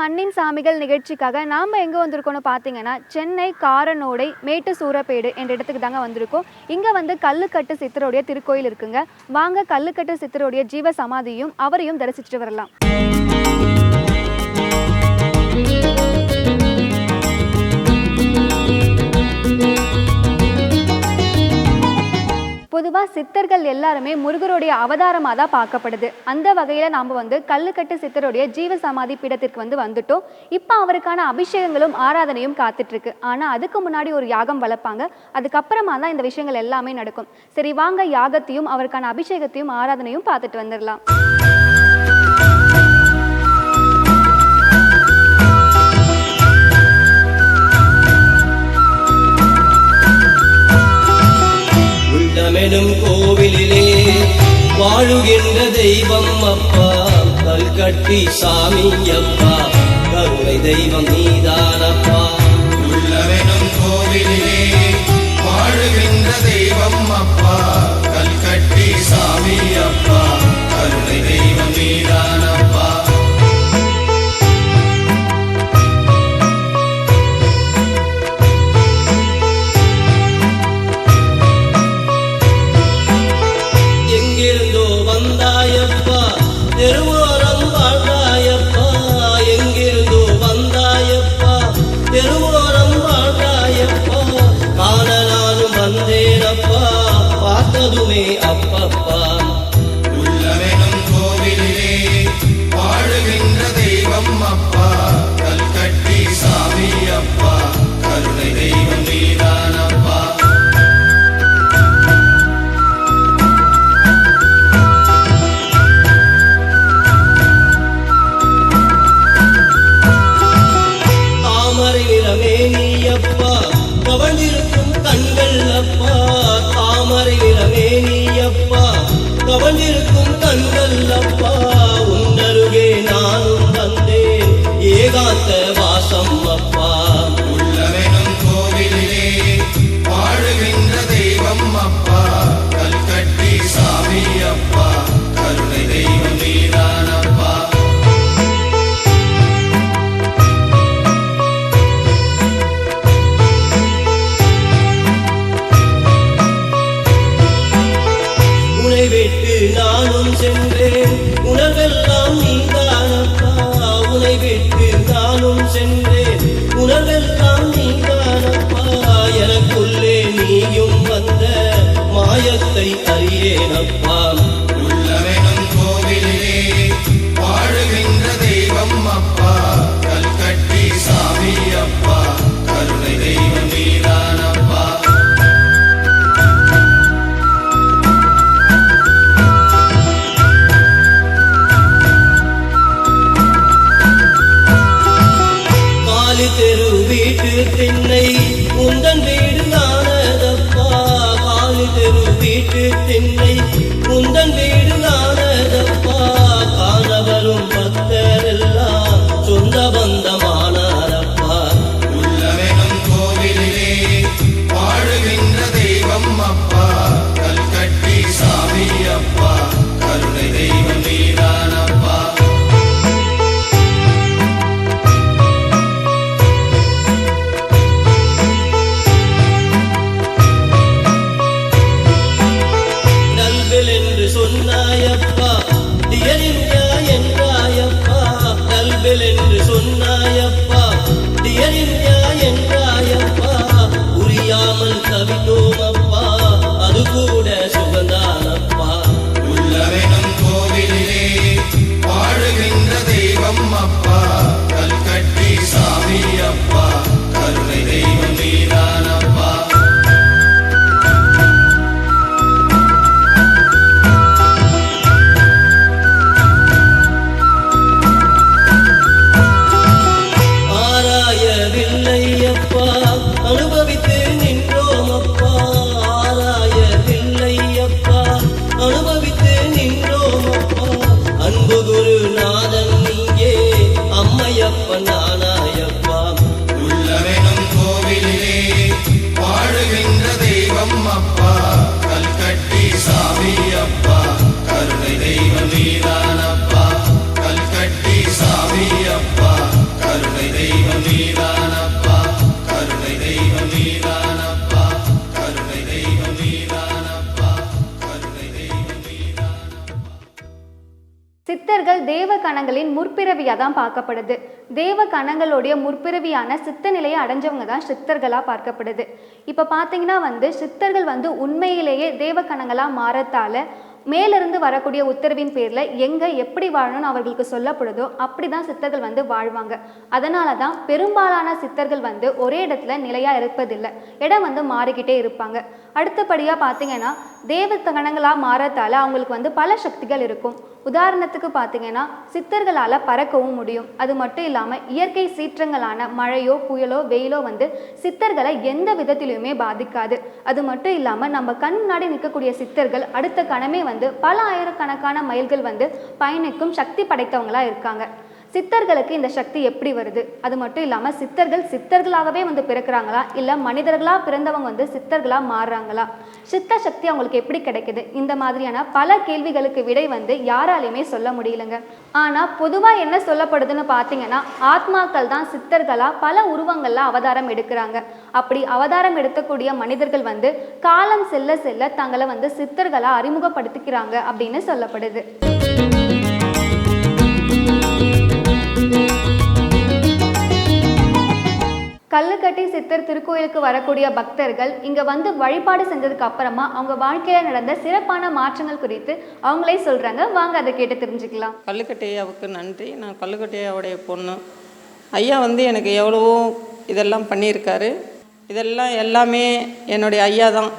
மண்ணின் சாமிகள் நிகழ்ச்சிக்காக நாம் எங்கே வந்திருக்கோம்னு பார்த்தீங்கன்னா சென்னை காரனோடை மேட்டு சூரப்பேடு என்ற இடத்துக்கு தாங்க வந்திருக்கோம். இங்கே வந்து கல்லுக்கட்டு சித்தருடைய திருக்கோயில் இருக்குங்க. வாங்க கல்லுக்கட்டு சித்தருடைய ஜீவ சமாதியும் அவரையும் தரிசிச்சுட்டு வரலாம். பொதுவாக சித்தர்கள் எல்லாருமே முருகருடைய அவதாரமாக தான் பார்க்கப்படுது. அந்த வகையில் நாம் வந்து கல்லுக்கட்டு சித்தருடைய ஜீவ சமாதி பீடத்திற்கு வந்து வந்துட்டோம். இப்போ அவருக்கான அபிஷேகங்களும் ஆராதனையும் காத்துட்ருக்கு. ஆனால் அதுக்கு முன்னாடி ஒரு யாகம் வளர்ப்பாங்க. அதுக்கப்புறமா தான் இந்த விஷயங்கள் எல்லாமே நடக்கும். சரி வாங்க யாகத்தையும் அவருக்கான அபிஷேகத்தையும் ஆராதனையும் பார்த்துட்டு வந்துடலாம் தெய்வம் அப்பா. கல் கட்டி சாமி அப்பா கருணை தெய்வம் நீதானப்பா. அப்பா கல்கட்டி சாமி. தேவ கணங்களின் முற்பிறவியாக தான் பார்க்கப்படுது. தேவ கணங்களுடைய முற்பிறவியான சித்த நிலையை அடைஞ்சவங்க தான் சித்தர்களாக பார்க்கப்படுது. இப்போ பார்த்தீங்கன்னா வந்து சித்தர்கள் வந்து உண்மையிலேயே தேவ கணங்களாக மாறத்தால மேலிருந்து வரக்கூடிய உத்தரவின் பேரில் எங்கே எப்படி வாழணும்னு அவர்களுக்கு சொல்லப்படுதோ அப்படி தான் சித்தர்கள் வந்து வாழ்வாங்க. அதனால தான் பெரும்பாலான சித்தர்கள் வந்து ஒரே இடத்துல நிலையாக இருப்பதில்லை. இடம் வந்து மாறிக்கிட்டே இருப்பாங்க. அடுத்தபடியாக பார்த்தீங்கன்னா தேவ கணங்களாக மாறத்தால் அவங்களுக்கு வந்து பல சக்திகள் இருக்கும். உதாரணத்துக்கு பார்த்தீங்கன்னா சித்தர்களால் பறக்கவும் முடியும். அது மட்டும் இல்லாமல் இயற்கை சீற்றங்களான மழையோ புயலோ வெயிலோ வந்து சித்தர்களை எந்த விதத்திலையுமே பாதிக்காது. அது மட்டும் இல்லாமல் நம்ம கண் முன்னாடி நிற்கக்கூடிய சித்தர்கள் அடுத்த கணமே வந்து பல ஆயிரக்கணக்கான மைல்கள் வந்து பயணிக்கும் சக்தி படைத்தவங்களாக இருக்காங்க. சித்தர்களுக்கு இந்த சக்தி எப்படி வருது? அது மட்டும் இல்லாமல் சித்தர்கள் சித்தர்களாகவே வந்து பிறக்கிறாங்களா? இல்லை மனிதர்களாக பிறந்தவங்க வந்து சித்தர்களாக மாறுறாங்களா? சித்த சக்தி அவங்களுக்கு எப்படி கிடைக்குது? இந்த மாதிரியான பல கேள்விகளுக்கு விடை வந்து யாராலையுமே சொல்ல முடியலங்க. ஆனால் பொதுவாக என்ன சொல்லப்படுதுன்னு பார்த்தீங்கன்னா ஆத்மாக்கள் தான் சித்தர்களாக பல உருவங்கள்ல அவதாரம் எடுக்கிறாங்க. அப்படி அவதாரம் எடுக்கக்கூடிய மனிதர்கள் வந்து காலம் செல்ல செல்ல தங்களை வந்து சித்தர்களாக அறிமுகப்படுத்திக்கிறாங்க அப்படின்னு சொல்லப்படுது. கல்லுக்கட்டி சித்தர் திருக்கோயிலுக்கு வரக்கூடிய பக்தர்கள் இங்கே வந்து வழிபாடு செஞ்சதுக்கு அப்புறமா அவங்க வாழ்க்கையில் நடந்த சிறப்பான மாற்றங்கள் குறித்து அவங்களே சொல்கிறாங்க வாங்க அதை கேட்டு தெரிஞ்சுக்கலாம். கல்லுக்கட்டையாவுக்கு நன்றி. நான் கல்லுக்கட்டையாவுடைய பொண்ணு. ஐயா வந்து எனக்கு எவ்வளவோ இதெல்லாம் பண்ணியிருக்காரு. இதெல்லாம் எல்லாமே என்னுடைய ஐயா தான்.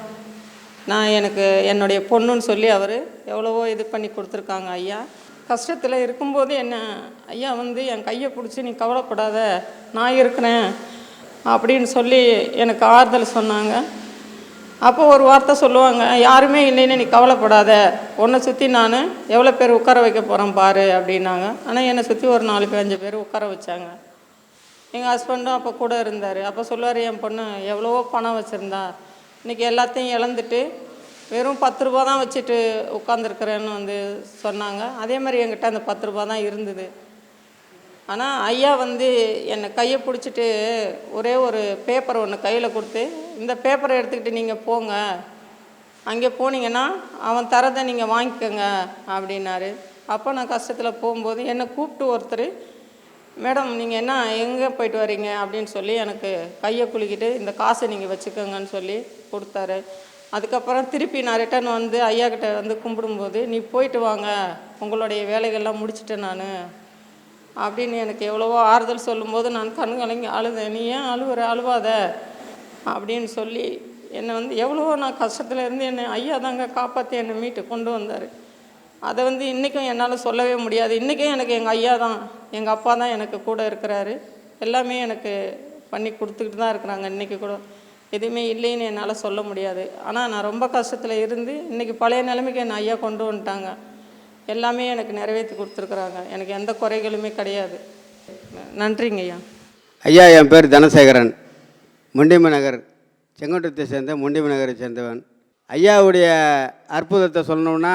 நான் எனக்கு என்னுடைய பொண்ணுன்னு சொல்லி அவர் எவ்வளவோ இது பண்ணி கொடுத்துருக்காங்க ஐயா. கஷ்டத்தில் இருக்கும்போது என்ன ஐயா வந்து என் கையை பிடிச்சி நீ கவலைப்படாத. நான் இருக்கிறேன். அப்படின்னு சொல்லி எனக்கு ஆறுதல் சொன்னாங்க. அப்போ ஒரு வார்த்தை சொல்லுவாங்க யாருமே இல்லைன்னு நீ கவலைப்படாத. உன்னை சுற்றி நான் எவ்வளோ பேர் உட்கார வைக்க போகிறேன் பாரு அப்படின்னாங்க. ஆனால் என்னை சுற்றி ஒரு நாலு பேர் அஞ்சு பேர் உட்கார வச்சாங்க. எங்கள் ஹஸ்பண்டும் அப்போ கூட இருந்தார். அப்போ சொல்லுவார் என் பொண்ணு எவ்வளவோ பணம் வச்சுருந்தா இன்றைக்கி எல்லாத்தையும் இழந்துட்டு வெறும் பத்து ரூபா தான் வச்சுட்டு உட்காந்துருக்குறேன்னு வந்து சொன்னாங்க. அதே மாதிரி என்கிட்ட அந்த பத்து ரூபா தான் இருந்தது. ஆனால் ஐயா வந்து என்னை கையை பிடிச்சிட்டு ஒரே ஒரு பேப்பர் ஒன்று கையில் கொடுத்து இந்த பேப்பரை எடுத்துக்கிட்டு நீங்கள் போங்க. அங்கே போனீங்கன்னா அவன் தரதை நீங்கள் வாங்கிக்கோங்க அப்படின்னாரு. அப்போ நான் கஷ்டத்தில் போகும்போது என்னை கூப்பிட்டு ஒருத்தர் மேடம் நீங்கள் என்ன எங்கே போயிட்டு வரீங்க? அப்படின்னு சொல்லி எனக்கு கையை குலுக்கிட்டு இந்த காசை நீங்கள் வச்சுக்கோங்கன்னு சொல்லி கொடுத்தாரு. அதுக்கப்புறம் திருப்பி நான் ரிட்டர்ன் வந்து ஐயா கிட்டே வந்து கும்பிடும்போது நீ போயிட்டு வாங்க. உங்களுடைய வேலைகள்லாம் முடிச்சுட்டேன் நான். அப்படின்னு எனக்கு எவ்வளவோ ஆறுதல் சொல்லும்போது நான் கண் கலங்கி அழுதேன். நீ ஏன் அழுவுற? அழுவாத. அப்படின்னு சொல்லி என்னை வந்து எவ்வளவோ நான் கஷ்டத்தில் இருந்து என்னை ஐயா தாங்க காப்பாற்றி என்னை மீட்டு கொண்டு வந்தார். அதை வந்து இன்றைக்கும் என்னால் சொல்லவே முடியாது. இன்றைக்கும் எனக்கு எங்கள் ஐயா தான் எங்கள் அப்பா தான் எனக்கு கூட இருக்கிறாரு. எல்லாமே எனக்கு பண்ணி கொடுத்துக்கிட்டு தான் இருக்கிறாங்க இன்றைக்கி கூட. எதுவுமே இல்லைன்னு என்னால் சொல்ல முடியாது. ஆனால் நான் ரொம்ப கஷ்டத்தில் இருந்து இன்றைக்கி பழைய நிலைமைக்கு என்னை ஐயா கொண்டு வந்துட்டாங்க. எல்லாமே எனக்கு நிறைவேற்றி கொடுத்துருக்குறாங்க. எனக்கு எந்த குறைகளுமே கிடையாது. நன்றிங்க ஐயா. ஐயா என் பேர் தனசேகரன். முண்டிம நகர் செங்கோட்டத்தை சேர்ந்த முண்டிம நகரை சேர்ந்தவன். ஐயாவுடைய அற்புதத்தை சொல்லணும்னா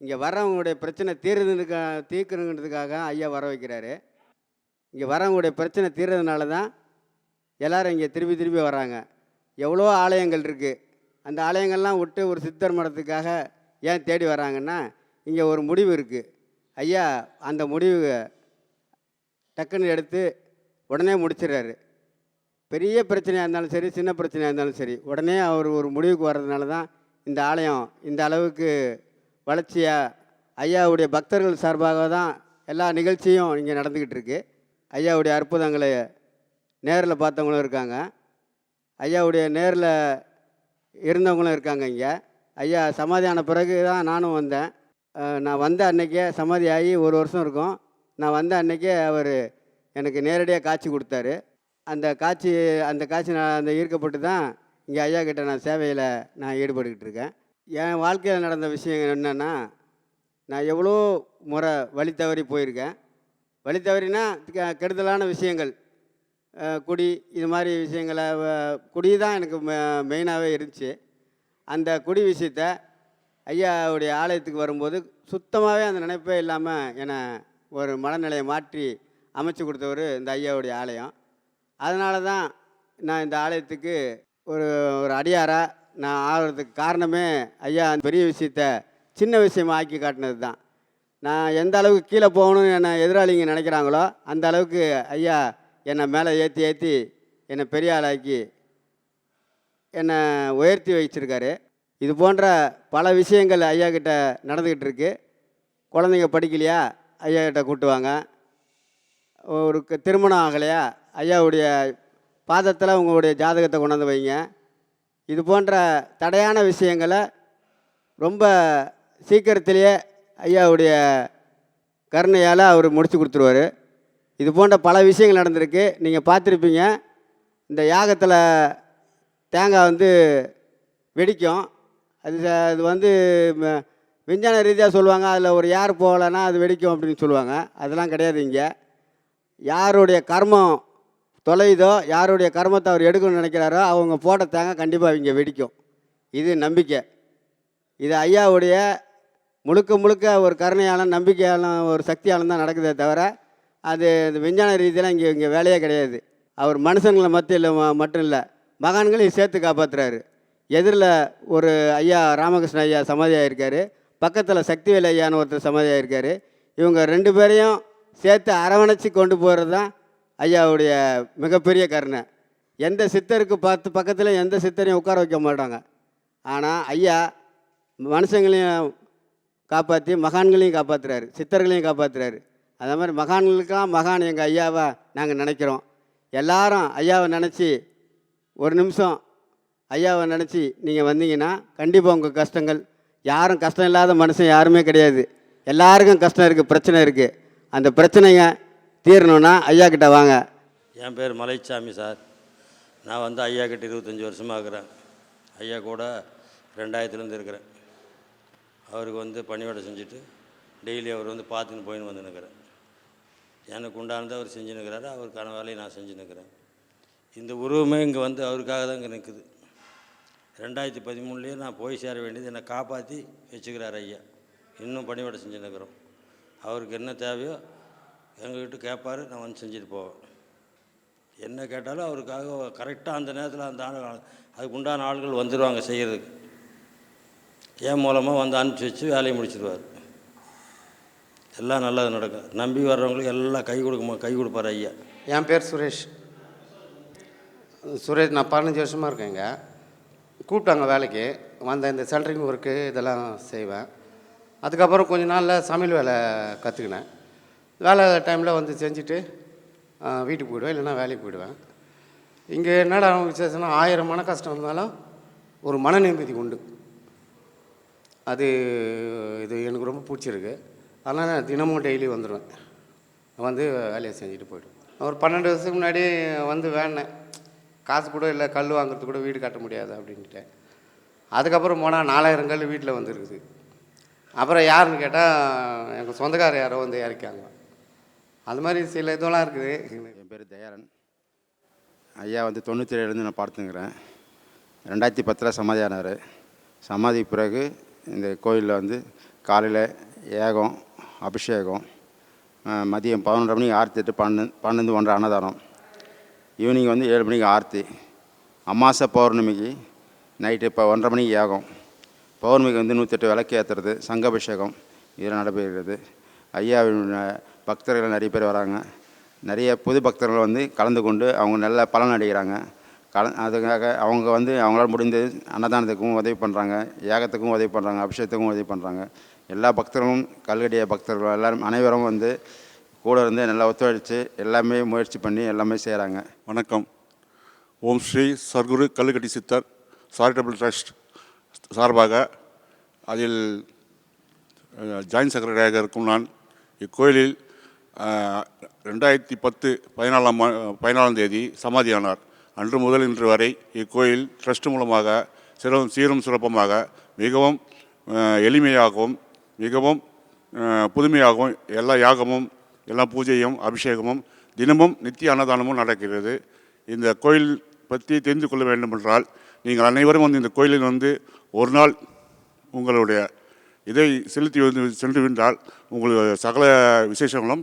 இங்கே வர்றவங்களுடைய பிரச்சனை தீர்றதுக்கா தீர்க்கணுங்கிறதுக்காக ஐயா வர வைக்கிறாரு. இங்கே வரவங்களுடைய பிரச்சனை தீர்றதுனால தான் எல்லாரும் இங்கே திருப்பி திருப்பி வராங்க. எவ்வளோ ஆலயங்கள் இருக்குது அந்த ஆலயங்கள்லாம் விட்டு ஒரு சித்தர் மடத்துக்காக ஏன் தேடி வராங்கன்னா இங்கே ஒரு முடிவு இருக்குது ஐயா அந்த முடிவு டக்குன்னு எடுத்து உடனே முடிச்சிடுறாரு. பெரிய பிரச்சனையாக இருந்தாலும் சரி சின்ன பிரச்சனையாக இருந்தாலும் சரி உடனே அவர் ஒரு முடிவுக்கு வர்றதுனால தான் இந்த ஆலயம் இந்த அளவுக்கு வளர்ச்சியாக ஐயாவுடைய பக்தர்கள் சார்பாக தான் எல்லா நிகழ்ச்சியும் இங்கே நடந்துக்கிட்டு இருக்கு. ஐயாவுடைய அற்புதங்களை நேரில் பார்த்தவங்களும் இருக்காங்க. ஐயாவுடைய நேரில் இருந்தவங்களும் இருக்காங்க இங்கே. ஐயா சமாதியான பிறகு தான் நானும் வந்தேன். நான் வந்த அன்னைக்கே சமாதி ஆகி ஒரு வருஷம் இருக்கும். நான் வந்த அன்னைக்கே அவர் எனக்கு நேரடியாக காட்சி கொடுத்தாரு. அந்த காட்சி அந்த காட்சி நான் அந்த ஈர்க்கப்பட்டு தான் இங்கே ஐயா கிட்ட நான் சேவையில் நான் ஈடுபட்டுக்கிட்டு இருக்கேன். என் வாழ்க்கையில் நடந்த விஷயம் என்னென்னா நான் எவ்வளோ முறை வழி தவறி போயிருக்கேன். வழி தவறினா கெடுதலான விஷயங்கள். குடி இது மாதிரி விஷயங்களை குடி தான் எனக்கு மெயினாகவே இருந்துச்சு. அந்த குடி விஷயத்தை ஐயாவுடைய ஆலயத்துக்கு வரும்போது சுத்தமாகவே அந்த நினைப்பே இல்லாமல் என்னை ஒரு மனநிலையை மாற்றி அமைச்சு கொடுத்தவர் இந்த ஐயாவுடைய ஆலயம். அதனால தான் நான் இந்த ஆலயத்துக்கு ஒரு ஒரு அடியாராக நான் ஆகிறதுக்கு காரணமே ஐயா அந்த பெரிய விஷயத்த சின்ன விஷயமா ஆக்கி காட்டினது தான் நான் எந்த அளவுக்கு கீழே போகணும்னு என்னை எதிராளிங்க நினைக்கிறாங்களோ அந்த அளவுக்கு ஐயா என்னை மேலே ஏற்றி ஏற்றி என்னை பெரிய ஆளாக்கி என்னை உயர்த்தி வச்சிருக்காரு. இது போன்ற பல விஷயங்கள் ஐயா கிட்ட நடந்துக்கிட்டு இருக்கு. குழந்தைங்க படிக்கலையா? ஐயா கிட்ட கூட்டுவாங்க ஒரு திருமணம் ஆகலையா? ஐயாவுடைய பாதத்தில் உங்களுடைய ஜாதகத்தை கொண்டாந்து வைங்க. இது போன்ற தடையான விஷயங்களை ரொம்ப சீக்கிரத்திலேயே ஐயாவுடைய கருணையால் அவர் முடித்து கொடுத்துருவாரு. இது போன்ற பல விஷயங்கள் நடந்திருக்கு. நீங்கள் பார்த்துருப்பீங்க. இந்த யாகத்தில் தேங்காய் வந்து வெடிக்கும். அது அது வந்து விஞ்ஞான ரீதியாக சொல்லுவாங்க அதில் ஒரு யார் போகலைன்னா அது வெடிக்கும் அப்படின்னு சொல்லுவாங்க. அதெல்லாம் கிடையாது இங்கே. யாருடைய கர்மம் தொலையுதோ யாருடைய கர்மத்தை அவர் எடுக்கணும்னு நினைக்கிறாரோ அவங்க போட்ட தேங்க கண்டிப்பாக இங்கே வெடிக்கும். இது நம்பிக்கை. இது ஐயாவுடைய முழுக்க முழுக்க ஒரு கருணையாலும் நம்பிக்கையாலும் ஒரு சக்தியாலும் தான் நடக்குதே தவிர அது இந்த விஞ்ஞான ரீதியில் இங்கே இங்கே வேலையே கிடையாது. அவர் மனுஷங்களை மத்தியில் மட்டும் இல்லை மகான்களையும் சேர்த்து காப்பாற்றுறாரு எதிரில் ஒரு ஐயா ராமகிருஷ்ண ஐயா சமாதியாக இருக்கார். பக்கத்தில் சக்திவேல் ஐயான்னு ஒருத்தர் சமாதியாக இருக்கார். இவங்க ரெண்டு பேரையும் சேர்த்து அரவணைச்சி கொண்டு போகிறது தான் ஐயாவுடைய மிகப்பெரிய கருணை. எந்த சித்தருக்கு பார்த்து பக்கத்தில் எந்த சித்தரையும் உட்கார வைக்க மாட்டாங்க. ஆனால் ஐயா மனுஷங்களையும் காப்பாற்றி மகான்களையும் காப்பாற்றுறாரு சித்தர்களையும் காப்பாற்றுறாரு அதே மாதிரி மகான்களுக்கெல்லாம் மகான் எங்கள் ஐயாவை நாங்கள் நினைக்கிறோம். எல்லாரும் ஐயாவை நினச்சி ஒரு நிமிஷம் ஐயாவை நினச்சி நீங்கள் வந்தீங்கன்னா கண்டிப்பாக உங்கள் கஷ்டங்கள் யாரும் கஷ்டம் இல்லாத மனுஷன் யாருமே கிடையாது. எல்லாருக்கும் கஷ்டம் இருக்குது பிரச்சனை இருக்குது அந்த பிரச்சனைங்க தீரணும்னா ஐயா கிட்ட வாங்க. என் பேர் மலைச்சாமி சார். நான் வந்து ஐயா கிட்ட இருபத்தஞ்சி வருஷமாக இருக்கிறேன். ஐயா கூட ரெண்டாயிரத்துலேருந்து இருக்கிறேன். அவருக்கு வந்து பணிவிடை செஞ்சுட்டு டெய்லி அவர் வந்து பார்த்துன்னு போயின்னு வந்து நிற்கிறேன் எனக்கு உண்டானதை அவர் செஞ்சு நிற்கிறாரு அவருக்கான வேலையை நான் செஞ்சு நிற்கிறேன் இந்த உருவமே இங்கே வந்து அவருக்காக தான் இங்கே நிற்குது ரெண்டாயிரத்தி பதிமூணுலேயே நான் போய் சேர வேண்டியது என்னை காப்பாற்றி வச்சுக்கிறார் ஐயா. இன்னும் பணிவிடை செஞ்சு அவருக்கு என்ன தேவையோ எங்ககிட்ட கேட்பார் நான் வந்து செஞ்சுட்டு போவேன். என்ன கேட்டாலும் அவருக்காக கரெக்டாக அந்த நேரத்தில் அந்த ஆள் அதுக்கு உண்டான ஆள்கள் வந்துடுவாங்க செய்கிறதுக்கு என் மூலமாக வந்து அனுப்பிச்சி வச்சு வேலையை முடிச்சிடுவார் எல்லாம் நல்லது நடக்கும். நம்பி வர்றவங்களுக்கு எல்லாம் கை கொடுக்குமா கை கொடுப்பார் ஐயா. என் பேர் சுரேஷ். சுரேஷ் நான் பதினஞ்சு வருஷமாக இருக்கேங்க. கூப்பிட்டாங்க வேலைக்கு. வந்த இந்த சென்ட்ரிங் ஒர்க்கு இதெல்லாம் செய்வேன். அதுக்கப்புறம் கொஞ்ச நாளில் சமையல் வேலை கற்றுக்கினேன் வேலை டைமில் வந்து செஞ்சுட்டு வீட்டுக்கு போயிடுவேன் இல்லைன்னா வேலைக்கு போயிடுவேன். இங்கே என்னடா விசேஷம்னா ஆயிரம் மன கஷ்டம் இருந்தாலும் ஒரு மன நிம்மதி உண்டு. அது இது எனக்கு ரொம்ப பிடிச்சிருக்கு. அதனால் நான் தினமும் டெய்லி வந்துடுவேன் வந்து வேலையை செஞ்சுட்டு போய்டுவேன். ஒரு பன்னெண்டு வருஷத்துக்கு முன்னாடி வந்து வேணேன். காசு கூட இல்லை கல் வாங்குறது கூட வீடு கட்ட முடியாது அப்படின்ட்டு அதுக்கப்புறம் போனால் நாலாயிரம் கல் வீட்டில் வந்துருக்குது. அப்புறம் யாருன்னு கேட்டால் எங்கள் சொந்தக்காரர் யாரோ வந்து இறக்காங்க அது மாதிரி சில இதெல்லாம் இருக்குது. என் பேர் தயாரன். ஐயா வந்து தொண்ணூற்றி ஏழுலேருந்து நான் பார்த்துங்கிறேன் ரெண்டாயிரத்தி பத்தில் சமாதியானார் சமாதிக்கு சமாதி பிறகு இந்த கோயிலில் வந்து காலையில் ஏகம் அபிஷேகம் மதியம் பதினொன்றரை மணிக்கு ஆறு எட்டு பன்னெண்டு பன்னெண்டு ஒன்றரை அன்னதானம். ஈவினிங் வந்து ஏழு மணிக்கு ஆர்த்தி. அமாசை பௌர்ணமிக்கு நைட்டு இப்போ ஒன்றரை மணிக்கு யாகம். பௌர்ணமிக்கு வந்து நூற்றெட்டு விளக்கு ஏற்றுறது சங்கபிஷேகம் இதெல்லாம் நடைபெறுகிறது. ஐயாவின் பக்தர்கள் நிறைய பேர் வராங்க. நிறைய புது பக்தர்கள் வந்து கலந்து கொண்டு அவங்க நல்ல பலன் அடைகிறாங்க. கல அதுக்காக அவங்க வந்து அவங்களால முடிந்து அன்னதானத்துக்கும் உதவி பண்ணுறாங்க யாகத்துக்கும் உதவி பண்ணுறாங்க அபிஷேகத்துக்கும் உதவி பண்ணுறாங்க எல்லா பக்தர்களும் கல்கடிய பக்தர்கள் எல்லாரும் அனைவரும் வந்து கூட இருந்து நல்லா ஒத்துழைச்சு எல்லாமே முயற்சி பண்ணி எல்லாமே செய்கிறாங்க வணக்கம். ஓம் ஸ்ரீ சர்க்குரு கல்லுக்கட்டி சித்தர் சாரிட்டபிள் ட்ரஸ்ட் சார்பாக அதில் ஜாயின் ஜாயின்ட் செக்ரட்டரியாக இருக்கும் நான். இக்கோயிலில் ரெண்டாயிரத்தி பத்து பதினாலாம் மா- பதினாலாம் தேதி சமாதியானார். அன்று முதல் இன்று வரை இக்கோயில் ட்ரஸ்ட் மூலமாக சிறம் சீரும் சிறப்பமாக மிகவும் எளிமையாகவும் மிகவும் புதுமையாகவும் எல்லா யாகமும் எல்லா பூஜையும் அபிஷேகமும் தினமும் நித்திய அன்னதானமும் நடக்கிறது. இந்த கோயில் பற்றி தெரிந்து கொள்ள வேண்டுமென்றால் நீங்கள் அனைவரும் வந்து இந்த கோயிலில் வந்து ஒரு நாள் உங்களுடைய இதை செலுத்தி வந்து சென்று உங்களுக்கு சகல விசேஷங்களும்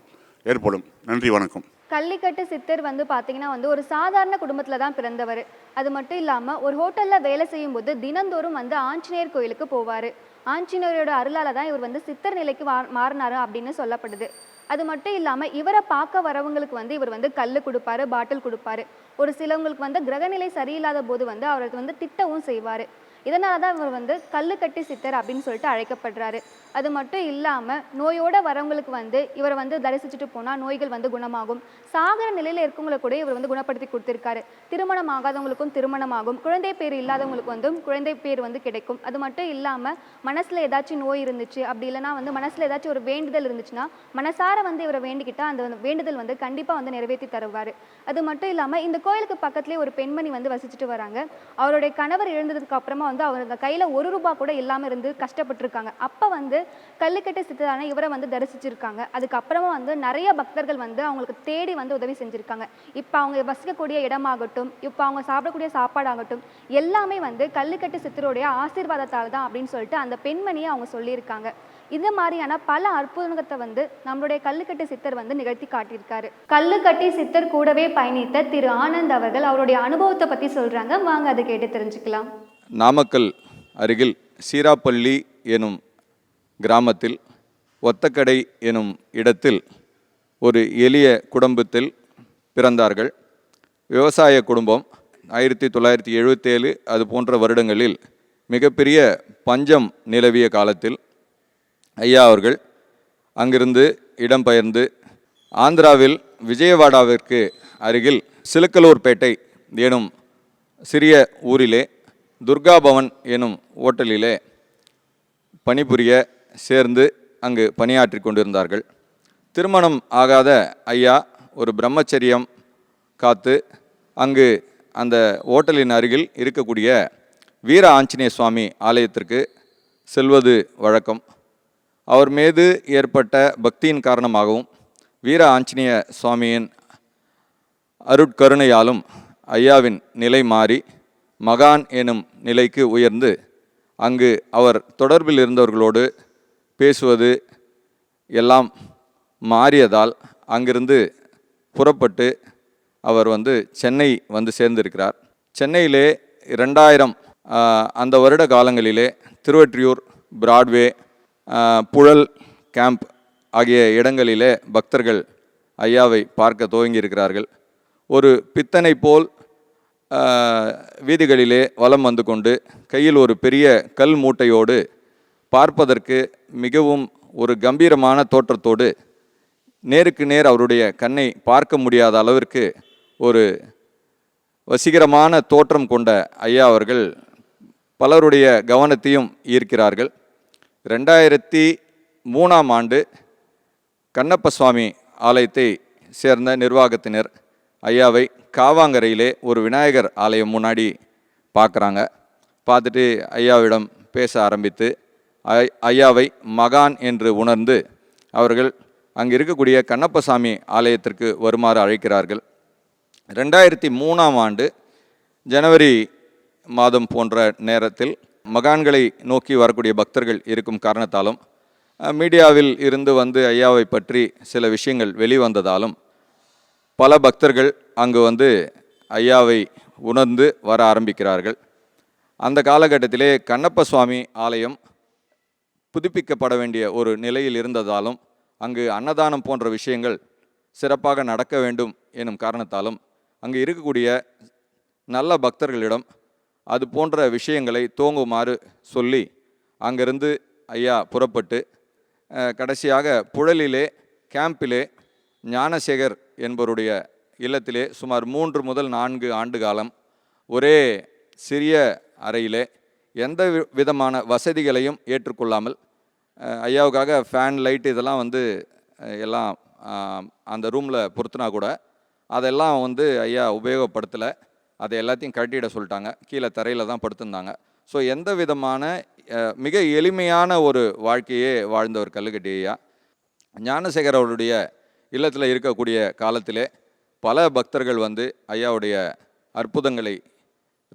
ஏற்படும். நன்றி வணக்கம். கள்ளிக்கட்டு சித்தர் வந்து பார்த்தீங்கன்னா வந்து ஒரு சாதாரண குடும்பத்தில் தான் பிறந்தவர். அது மட்டும் இல்லாமல் ஒரு ஹோட்டலில் வேலை செய்யும்போது தினந்தோறும் வந்து ஆஞ்சநேயர் கோயிலுக்கு போவார். ஆஞ்சநேயரோட அருளால தான் இவர் வந்து சித்தர் நிலைக்கு மாறினாரு அப்படின்னு சொல்லப்படுது. அது மட்டும் இல்லாமல் இவரை பார்க்க வரவங்களுக்கு வந்து இவர் வந்து கல் கொடுப்பாரு பாட்டில் கொடுப்பாரு. ஒரு சிலவங்களுக்கு வந்து கிரகநிலை சரியில்லாத போது வந்து அவருக்கு வந்து திட்டவும் செய்வார். இதனால தான் இவர் வந்து கல்லுக்கட்டி சித்தர் அப்படின்னு சொல்லிட்டு அழைக்கப்படுறாரு. அது மட்டும் இல்லாமல் நோயோட வரவங்களுக்கு வந்து இவரை வந்து தரிசிச்சுட்டு போனால் நோய்கள் வந்து குணமாகும். சாகர நிலையில் இருக்கவங்களை கூட இவர் வந்து குணப்படுத்தி கொடுத்துருக்காரு. திருமணம் ஆகாதவங்களுக்கும் திருமணமாகும். குழந்தை பேர் இல்லாதவங்களுக்கு வந்து குழந்தை பேர் வந்து கிடைக்கும். அது மட்டும் இல்லாமல் மனசில் ஏதாச்சும் நோய் இருந்துச்சு அப்படி இல்லைன்னா வந்து மனசில் ஏதாச்சும் ஒரு வேண்டுதல் இருந்துச்சுன்னா மனசார வந்து இவரை வேண்டிக்கிட்டால் அந்த வேண்டுதல் வந்து கண்டிப்பாக வந்து நிறைவேற்றி தருவார். அது மட்டும் இல்லாமல் இந்த கோயிலுக்கு பக்கத்துலேயே ஒரு பெண்மணி வந்து வசிச்சுட்டு வராங்க. அவருடைய கணவர் இழந்ததுக்கு அப்புறமா வந்து அவங்க கையில் ஒரு ரூபா கூட இல்லாமல் இருந்து கஷ்டப்பட்டிருக்காங்க. அப்போ வந்து கல்லுக்கட்டு சித்தரான இவரை வந்து தரிசிச்சிருக்காங்க. அதுக்கப்புறமா வந்து நிறைய பக்தர்கள் வந்து அவங்களுக்கு தேடி வந்து உதவி செஞ்சுருக்காங்க. இப்போ அவங்க வசிக்கக்கூடிய இடமாகட்டும் இப்போ அவங்க சாப்பிடக்கூடிய சாப்பாடாகட்டும் எல்லாமே வந்து கல்லுக்கட்டு சித்தருடைய ஆசீர்வாதத்தால் தான் அப்படின்னு சொல்லிட்டு அந்த பெண்மணியை அவங்க சொல்லியிருக்காங்க. இந்த மாதிரியான பல அற்புதத்தை வந்து நம்மளுடைய கல்லுக்கட்டு சித்தர் வந்து நிகழ்த்தி காட்டியிருக்காரு. கல்லுக்கட்டி சித்தர் கூடவே பயணித்த திரு ஆனந்த் அவர்கள் அவருடைய அனுபவத்தை பற்றி சொல்கிறாங்க வாங்க அதை கேட்டு தெரிஞ்சுக்கலாம். நாமக்கல் அருகில் சீராப்பள்ளி எனும் கிராமத்தில் ஒத்தக்கடை எனும் இடத்தில் ஒரு எளிய குடும்பத்தில் பிறந்தார்கள். விவசாய குடும்பம் ஆயிரத்தி தொள்ளாயிரத்தி எழுபத்தேழு அது போன்ற வருடங்களில் மிகப்பெரிய பஞ்சம் நிலவிய காலத்தில் ஐயா அவர்கள் அங்கிருந்து இடம்பெயர்ந்து ஆந்திராவில் விஜயவாடாவிற்கு அருகில் சிலுக்கலூர்பேட்டை எனும் சிறிய ஊரிலே துர்கா பவன் எனும் ஓட்டலிலே பணிபுரிய சேர்ந்து அங்கு பணியாற்றி கொண்டிருந்தார்கள். திருமணம் ஆகாத ஐயா ஒரு பிரம்மச்சரியம் காத்து அங்கு அந்த ஓட்டலின் அருகில் இருக்கக்கூடிய வீர ஆஞ்சநேய சுவாமி ஆலயத்திற்கு செல்வது வழக்கம். அவர் மீது ஏற்பட்ட பக்தியின் காரணமாகவும் வீர ஆஞ்சநேய சுவாமியின் அருட்கருணையாலும் ஐயாவின் நிலை மாறி மகான் எனும் நிலைக்கு உயர்ந்து அங்கு அவர் தொடர்பில் இருந்தவர்களோடு பேசுவது எல்லாம் மாறியதால் அங்கிருந்து புறப்பட்டு அவர் வந்து சென்னை வந்து சேர்ந்திருக்கிறார். சென்னையிலே ரெண்டாயிரம் அந்த வருட காலங்களிலே திருவற்றியூர் பிராட்வே புழல் கேம்ப் ஆகிய இடங்களிலே பக்தர்கள் ஐயாவை பார்க்க துவங்கியிருக்கிறார்கள். ஒரு பித்தனை போல் வீதிகளிலே வலம் வந்து கொண்டு கையில் ஒரு பெரிய கல் மூட்டையோடு பார்ப்பதற்கு மிகவும் ஒரு கம்பீரமான தோற்றத்தோடு நேருக்கு நேர் அவருடைய கண்ணை பார்க்க முடியாத அளவிற்கு ஒரு வசீகரமான தோற்றம் கொண்ட ஐயா அவர்கள் பலருடைய கவனத்தையும் ஈர்க்கிறார்கள். ரெண்டாயிரத்தி மூணாம் ஆண்டு கண்ணப்ப சுவாமி ஆலயத்தை சேர்ந்த நிர்வாகத்தினர் ஐயாவை காவாங்கரையிலே ஒரு விநாயகர் ஆலயம் முன்னாடி பார்க்குறாங்க. பார்த்துட்டு ஐயாவிடம் பேச ஆரம்பித்து ஐ- ஐயாவை மகான் என்று உணர்ந்து அவர்கள் அங்கே இருக்கக்கூடிய கண்ணப்பசாமி ஆலயத்திற்கு வருமாறு அழைக்கிறார்கள். ரெண்டாயிரத்தி மூணாம் ஆண்டு ஜனவரி மாதம் போன்ற நேரத்தில் மகான்களை நோக்கி வரக்கூடிய பக்தர்கள் இருக்கும் காரணத்தாலும் மீடியாவில் இருந்து வந்து ஐயாவை பற்றி சில விஷயங்கள் வெளிவந்ததாலும் பல பக்தர்கள் அங்கு வந்து ஐயாவை உணர்ந்து வர ஆரம்பிக்கிறார்கள். அந்த காலகட்டத்திலே கண்ணப்ப சுவாமி ஆலயம் புதுப்பிக்கப்பட வேண்டிய ஒரு நிலையில் இருந்ததாலும் அங்கு அன்னதானம் போன்ற விஷயங்கள் சிறப்பாக நடக்க வேண்டும் எனும் காரணத்தாலும் அங்கு இருக்கக்கூடிய நல்ல பக்தர்களிடம் அது போன்ற விஷயங்களை துவங்குமாறு சொல்லி அங்கிருந்து ஐயா புறப்பட்டு கடைசியாக புழலிலே கேம்பிலே ஞானசேகர் என்பவருடைய இல்லத்திலே சுமார் மூன்று முதல் நான்கு ஆண்டு காலம் ஒரே சிறிய அறையிலே எந்த வி- விதமான வசதிகளையும் ஏற்றுக்கொள்ளாமல் ஐயாவுக்காக ஃபேன் லைட் இதெல்லாம் வந்து எல்லாம் அந்த ரூமில் பொருத்தினா கூட அதெல்லாம் வந்து ஐயா உபயோகப்படுத்தலை. அதை எல்லாத்தையும் கட்டிட சொல்லிட்டாங்க. கீழே தரையில் தான் படுத்திருந்தாங்க. ஸோ எந்த விதமான மிக எளிமையான ஒரு வாழ்க்கையே வாழ்ந்தவர் கல்லுக்கட்டி ஐயா. ஞானசேகர் அவருடைய இல்லத்தில் இருக்கக்கூடிய காலத்திலே பல பக்தர்கள் வந்து ஐயாவுடைய அற்புதங்களை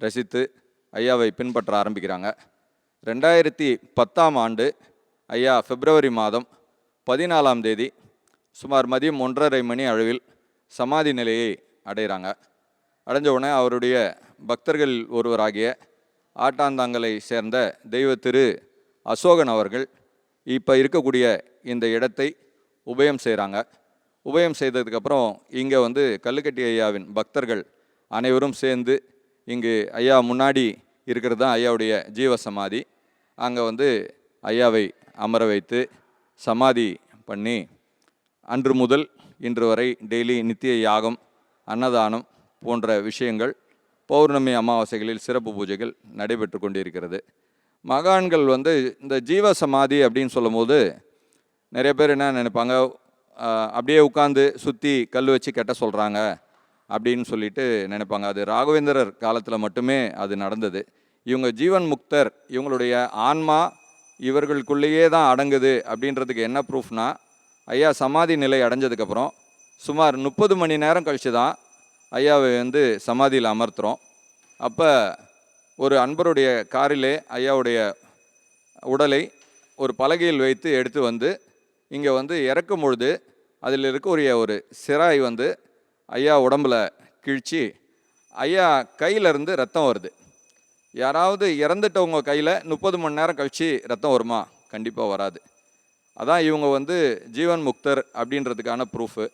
ரசித்து ஐயாவை பின்பற்ற ஆரம்பிக்கிறாங்க. ரெண்டாயிரத்தி பத்தாம் ஆண்டு ஐயா பிப்ரவரி மாதம் பதினாலாம் தேதி சுமார் மதியம் ஒன்றரை மணி அளவில் சமாதி நிலையை அடைகிறாங்க. அடைஞ்ச உடனே அவருடைய பக்தர்கள் ஒருவராகிய ஆட்டாந்தாங்கலை சேர்ந்த தெய்வ திரு அசோகன் அவர்கள் இப்போ இருக்கக்கூடிய இந்த இடத்தை உபயம் செய்கிறாங்க உபயம் செய்ததுக்கப்புறம் இங்கே வந்து கல்லுக்கட்டி ஐயாவின் பக்தர்கள் அனைவரும் சேர்ந்து இங்கு ஐயா முன்னாடி இருக்கிறது தான் ஐயாவுடைய ஜீவ சமாதி அங்கே வந்து ஐயாவை அமர வைத்து சமாதி பண்ணி அன்று முதல் இன்று வரை டெய்லி நித்திய யாகம் அன்னதானம் போன்ற விஷயங்கள் பௌர்ணமி அமாவாசைகளில் சிறப்பு பூஜைகள் நடைபெற்று கொண்டிருக்கிறது. மகான்கள் வந்து இந்த ஜீவ சமாதி அப்படின்னு சொல்லும்போது நிறைய பேர் என்ன நினைப்பாங்க? அப்படியே உட்காந்து சுற்றி கல் வச்சு கெட்ட சொல்கிறாங்க அப்படின்னு சொல்லிட்டு நினைப்பாங்க. அது ராகவேந்திரர் காலத்தில் மட்டுமே அது நடந்தது. இவங்க ஜீவன் முக்தர் இவங்களுடைய ஆன்மா இவர்களுக்குள்ளேயே தான் அடங்குது அப்படின்றதுக்கு என்ன ப்ரூஃப்னா ஐயா சமாதி நிலை அடைஞ்சதுக்கப்புறம் சுமார் முப்பது மணி நேரம் கழித்து தான் ஐயாவை வந்து சமாதியில் அமர்த்துகிறோம் அப்போ ஒரு அன்பருடைய காரிலே ஐயாவுடைய உடலை ஒரு பலகையில் வைத்து எடுத்து வந்து இங்கே வந்து இறக்கும் பொழுது அதில் இருக்கக்கூடிய ஒரு சிராய் வந்து ஐயா உடம்புல கிழிச்சு ஐயா கையிலேருந்து ரத்தம் வருது. யாராவது இறந்துட்டவங்க கையில் முப்பது மணி நேரம் கழித்து ரத்தம் வருமா? கண்டிப்பாக வராது. அதான் இவங்க வந்து ஜீவன் முக்தர் அப்படின்றதுக்கான ப்ரூஃபு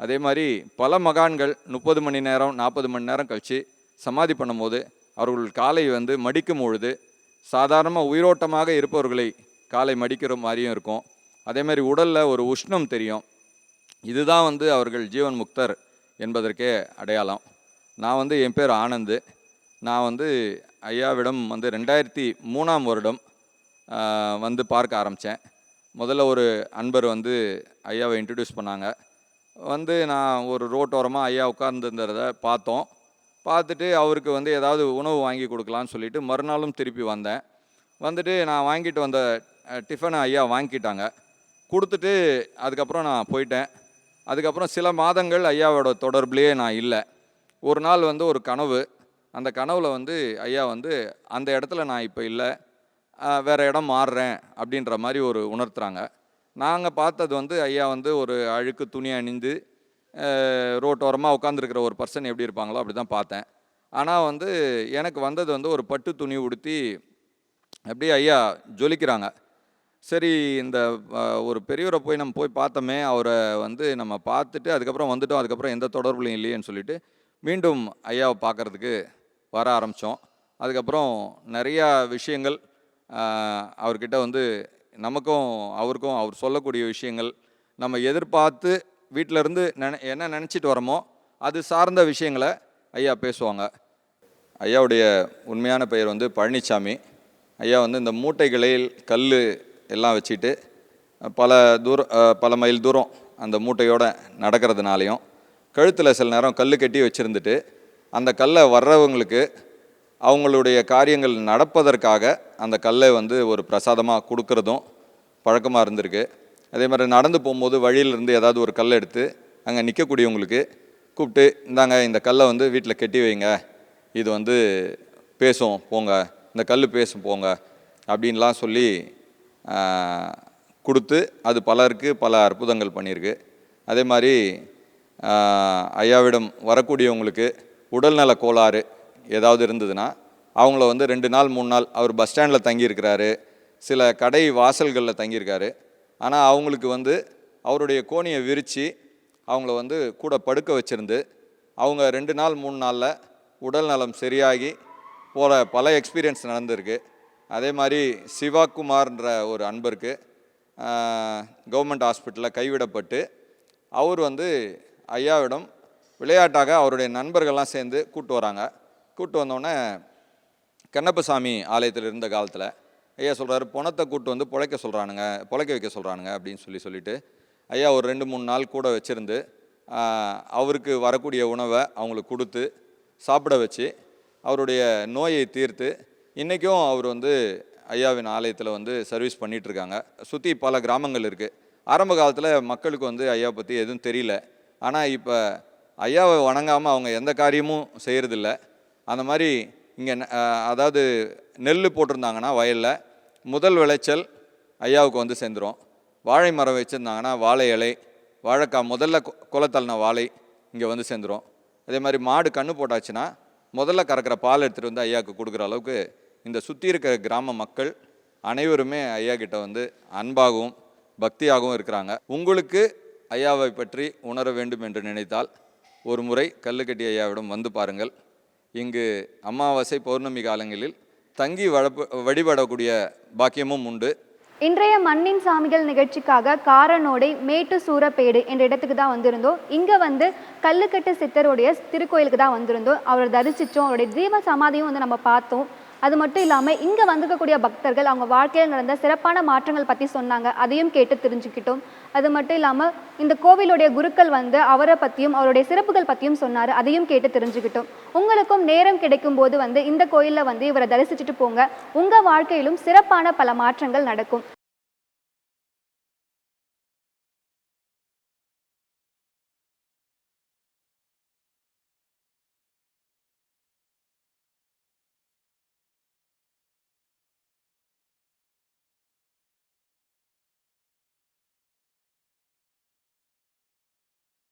அதே மாதிரி பல மகான்கள் முப்பது மணி நேரம் நாற்பது மணி நேரம் கழித்து சமாதி பண்ணும்போது அவர்கள் காலை வந்து மடிக்கும் பொழுது சாதாரணமாக உயிரோட்டமாக இருப்பவர்களை காலை மடிக்கிற மாதிரியும் இருக்கும். அதே மாதிரி உடலில் ஒரு உஷ்ணம் தெரியும். இதுதான் வந்து அவர்கள் ஜீவன் முக்தர் என்பதற்கே அடையாளம். நான் வந்து என் பேர் ஆனந்து. நான் வந்து ஐயாவிடம் வந்து ரெண்டாயிரத்தி மூணாம் வருடம் வந்து பார்க்க ஆரம்பித்தேன் முதல்ல ஒரு அன்பர் வந்து ஐயாவை இன்ட்ரடியூஸ் பண்ணாங்க. வந்து நான் ஒரு ரோட்டோரமாக ஐயா உட்கார்ந்துருந்ததை பார்த்தோம். பார்த்துட்டு அவருக்கு வந்து ஏதாவது உணவு வாங்கி கொடுக்கலான்னு சொல்லிவிட்டு மறுநாளும் திருப்பி வந்தேன். வந்துட்டு நான் வாங்கிட்டு வந்த டிஃபனை ஐயா வாங்கிட்டாங்க. கொடுத்துட்டு அதுக்கப்புறம் நான் போயிட்டேன். அதுக்கப்புறம் சில மாதங்கள் ஐயாவோட தொடர்புலேயே நான் இல்லை. ஒரு நாள் வந்து ஒரு கனவு. அந்த கனவில் வந்து ஐயா வந்து அந்த இடத்துல நான் இப்போ இல்லை. வேறு இடம் மாறுறேன். அப்படின்ற மாதிரி ஒரு உணர்த்துறாங்க. நாங்கள் பார்த்தது வந்து ஐயா வந்து ஒரு அழுக்கு துணி அணிந்து ரோட்டோரமாக உட்காந்துருக்கிற ஒரு பர்சன் எப்படி இருப்பாங்களோ அப்படி தான் பார்த்தேன். ஆனால் வந்து எனக்கு வந்தது வந்து ஒரு பட்டு துணி உடுத்தி அப்படியே ஐயா ஜொலிக்கிறாங்க. சரி இந்த ஒரு பெரியவரை போய் நம்ம போய் பார்த்தோமே அவரை வந்து நம்ம பார்த்துட்டு அதுக்கப்புறம் வந்துட்டோம் அதுக்கப்புறம் எந்த தொடர்புலையும் இல்லையேன்னு சொல்லிட்டு மீண்டும் ஐயாவை பார்க்கறதுக்கு வர ஆரம்பித்தோம் அதுக்கப்புறம் நிறையா விஷயங்கள் அவர்கிட்ட வந்து நமக்கும் அவருக்கும் அவர் சொல்லக்கூடிய விஷயங்கள் நம்ம எதிர்பார்த்து வீட்டில இருந்து நினை என்ன நினச்சிட்டு வரோமோ அது சார்ந்த விஷயங்களை ஐயா பேசுவாங்க. ஐயாவுடைய உண்மையான பெயர் வந்து பழனிசாமி ஐயா வந்து இந்த மூட்டைகளில் கல் எல்லாம் வச்சுட்டு பல தூரம் பல மைல் தூரம் அந்த மூட்டையோட நடக்கிறதுனாலையும் கழுத்தில் சில நேரம் கல் கட்டி வச்சுருந்துட்டு அந்த கல்லை வர்றவங்களுக்கு அவங்களுடைய காரியங்கள் நடப்பதற்காக அந்த கல்லை வந்து ஒரு பிரசாதமாக கொடுக்கறதும் பழக்கமாக இருந்திருக்கு. அதே மாதிரி நடந்து போகும்போது வழியிலிருந்து ஏதாவது ஒரு கல்லை எடுத்து அங்கே நிற்கக்கூடியவங்களுக்கு கூப்பிட்டு இந்தாங்க இந்த கல்லை வந்து வீட்டில் கட்டி வைங்க. இது வந்து பேசும் போங்க. இந்த கல் பேசும் போங்க. அப்படின்லாம் சொல்லி கொடுத்து அது பலருக்கு பல அற்புதங்கள் பண்ணியிருக்கு. அதே மாதிரி ஐயாவிடம் வரக்கூடியவங்களுக்கு உடல்நல கோளாறு ஏதாவது இருந்ததுன்னா அவங்கள வந்து ரெண்டு நாள் மூணு நாள் அவர் பஸ் ஸ்டாண்டில் தங்கியிருக்கிறாரு. சில கடை வாசல்களில் தங்கியிருக்காரு. ஆனால் அவங்களுக்கு வந்து அவருடைய கோணியை விரித்து அவங்கள வந்து கூட படுக்க வச்சுருந்து அவங்க ரெண்டு நாள் மூணு நாளில் உடல் நலம் சரியாகி போகிற பல எக்ஸ்பீரியன்ஸ் நடந்திருக்கு. அதே மாதிரி சிவாகுமார்ன்ற ஒரு அன்பருக்கு கவர்மெண்ட் ஹாஸ்பிட்டலில் கைவிடப்பட்டு அவர் வந்து ஐயாவிடம் விளையாட்டாக அவருடைய நண்பர்கள்லாம் சேர்ந்து கூப்பிட்டு வராங்க. கூப்பிட்டு வந்தோடனே கண்ணப்பசாமி ஆலயத்தில் இருந்த காலத்தில் ஐயா சொல்கிறாரு பணத்தை கூப்பிட்டு வந்து பிழைக்க சொல்கிறானுங்க பிழைக்க வைக்க சொல்கிறானுங்க அப்படின்னு சொல்லி சொல்லிட்டு ஐயா ஒரு ரெண்டு மூணு நாள் கூட வச்சுருந்து அவருக்கு வரக்கூடிய உணவை அவங்களுக்கு கொடுத்து சாப்பிட வச்சு அவருடைய நோயை தீர்த்து இன்றைக்கும் அவர் வந்து ஐயாவின் ஆலயத்தில் வந்து சர்வீஸ் பண்ணிகிட்ருக்காங்க சுற்றி பல கிராமங்கள் இருக்குது ஆரம்ப காலத்தில் மக்களுக்கு வந்து ஐயாவை பற்றி எதுவும் தெரியல. ஆனால் இப்போ ஐயாவை வணங்காமல் அவங்க எந்த காரியமும் செய்கிறதில்ல அந்த மாதிரி இங்கே அதாவது நெல் போட்டிருந்தாங்கன்னா வயலில் முதல் விளைச்சல் ஐயாவுக்கு வந்து சேர்ந்துரும். வாழை மரம் வச்சுருந்தாங்கன்னா வாழை இலை வாழைக்காய் முதல்ல கொ- வாழை இங்கே வந்து சேர்ந்துரும். அதே மாதிரி மாடு கன்று போட்டாச்சுன்னா முதல்ல கறக்கிற பால் எடுத்துகிட்டு வந்து ஐயாவுக்கு கொடுக்குற அளவுக்கு இந்த சுற்றி இருக்கிற கிராம மக்கள் அனைவருமே ஐயா கிட்ட வந்து அன்பாகவும் பக்தியாகவும் இருக்கிறாங்க. உங்களுக்கு ஐயாவை பற்றி உணர வேண்டும் என்று நினைத்தால் ஒரு முறை கல்லுக்கட்டி ஐயாவிடம் வந்து பாருங்கள். இங்கு அமாவாசை பௌர்ணமி காலங்களில் தங்கி வழப்பு வழிபடக்கூடிய பாக்கியமும் உண்டு. இன்றைய மண்ணின் சாமிகள் நிகழ்ச்சிக்காக காரனோடை மேட்டு சூரப்பேடு என்ற இடத்துக்கு தான் வந்திருந்தோம். இங்கே வந்து கல்லுக்கட்டு சித்தருடைய திருக்கோயிலுக்கு தான் வந்திருந்தோம். அவரை தரிசித்தோம் அவருடைய தீப சமாதியும் வந்து நம்ம பார்த்தோம். அது மட்டும் இல்லாமல் இங்கே வந்திருக்கக்கூடிய பக்தர்கள் அவங்க வாழ்க்கையில் நடந்த சிறப்பான மாற்றங்கள் பற்றி சொன்னாங்க. அதையும் கேட்டு தெரிஞ்சுக்கிட்டோம். அது மட்டும் இல்லாமல் இந்த கோவிலுடைய குருக்கள் வந்து அவரை பற்றியும் அவருடைய சிறப்புகள் பற்றியும் சொன்னார். அதையும் கேட்டு தெரிஞ்சுக்கிட்டோம். உங்களுக்கும் நேரம் கிடைக்கும் போது வந்து இந்த கோயிலில் வந்து இவரை தரிசிச்சுட்டு போங்க. உங்கள் வாழ்க்கையிலும் சிறப்பான பல மாற்றங்கள் நடக்கும்.